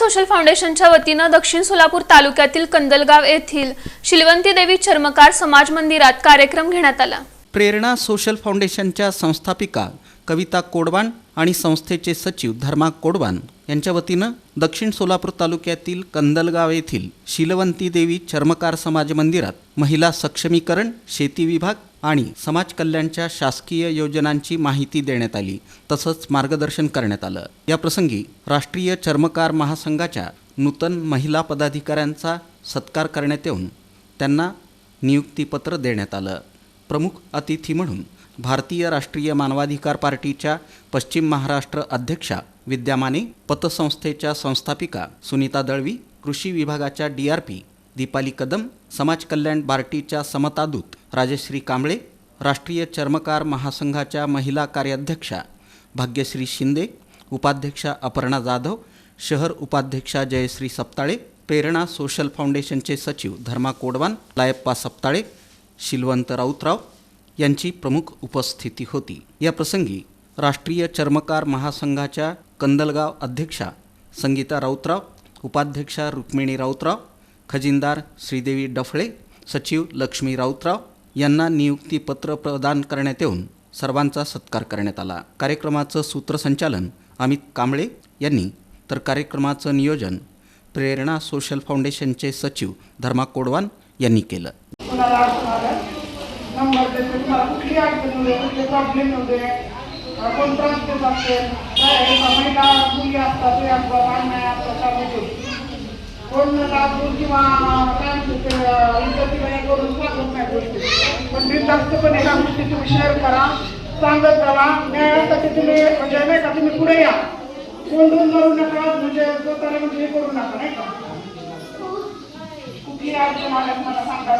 Social फाउंडेशनच्या वतीनं दक्षिण सोलापूर तालुक्यातील कंदलगाव येथील शिलवंती देवी चर्मकार समाज मंदिरात कार्यक्रम घेण्यात आला. प्रेरणा सोशल फाउंडेशनच्या संस्थापिका कविता कोडवान आणि संस्थेचे सचिव धर्मा कोडवान यांच्या वतीनं दक्षिण सोलापूर तालुक्यातील कंदलगाव येथील शिलवंती देवी चर्मकार समाज मंदिरात महिला सक्षमीकरण शेती विभाग आणि समाज कल्याणच्या शासकीय योजनांची माहिती देण्यात आली तसंच मार्गदर्शन करण्यात आलं. या प्रसंगी राष्ट्रीय चर्मकार महासंघाच्या नूतन महिला पदाधिकाऱ्यांचा सत्कार करण्यात येऊन त्यांना नियुक्तीपत्र देण्यात आलं. प्रमुख अतिथी म्हणून भारतीय राष्ट्रीय मानवाधिकार पार्टीच्या पश्चिम महाराष्ट्र अध्यक्षा विद्यामाने पतसंस्थेच्या संस्थापिका सुनीता दळवी कृषी विभागाच्या D R P Deepali Kadam समाज कल्याण बार्टीच्या समतादूत राजश्री कांबळे राष्ट्रीय चर्मकार महासंघाच्या महिला कार्याध्यक्षा भाग्यश्री शिंदे उपाध्यक्षा अपर्णा जाधव शहर उपाध्यक्षा जयश्री सप्ताळे प्रेरणा सोशल फाउंडेशनचे सचिव धर्मा कोडवान लायप्पा सप्ताळे शिलवंत राऊतराव यांची प्रमुख उपस्थिती होती. या प्रसंगी राष्ट्रीय चर्मकार महासंघाच्या कंदलगाव अध्यक्षा संगीता राऊतराव उपाध्यक्षा रुक्मिणी राऊतराव खजिनदार श्रीदेवी डफळे सचिव लक्ष्मी राऊतराव यांना नियुक्तीपत्र प्रदान करण्यात येऊन सर्वांचा सत्कार करण्यात आला. कार्यक्रमाचं सूत्रसंचालन अमित कांबळे यांनी तर कार्यक्रमाचं नियोजन प्रेरणा सोशल फाउंडेशनचे सचिव धर्मा कोडवान यांनी केलं. कोण लागून किंवा काय म्हणते करून सांगत नाही गोष्टी पण बिनधास्तपणे ह्या गोष्टी तुम्ही शेअर करा सांगत जावा न्यायासाठी तुम्ही म्हणजे नाही का तुम्ही पुढे या कोंडून मरू नका म्हणजे स्वतःला म्हणजे हे करू नका नाही का कुठली अडचण आल्यास मला सांगा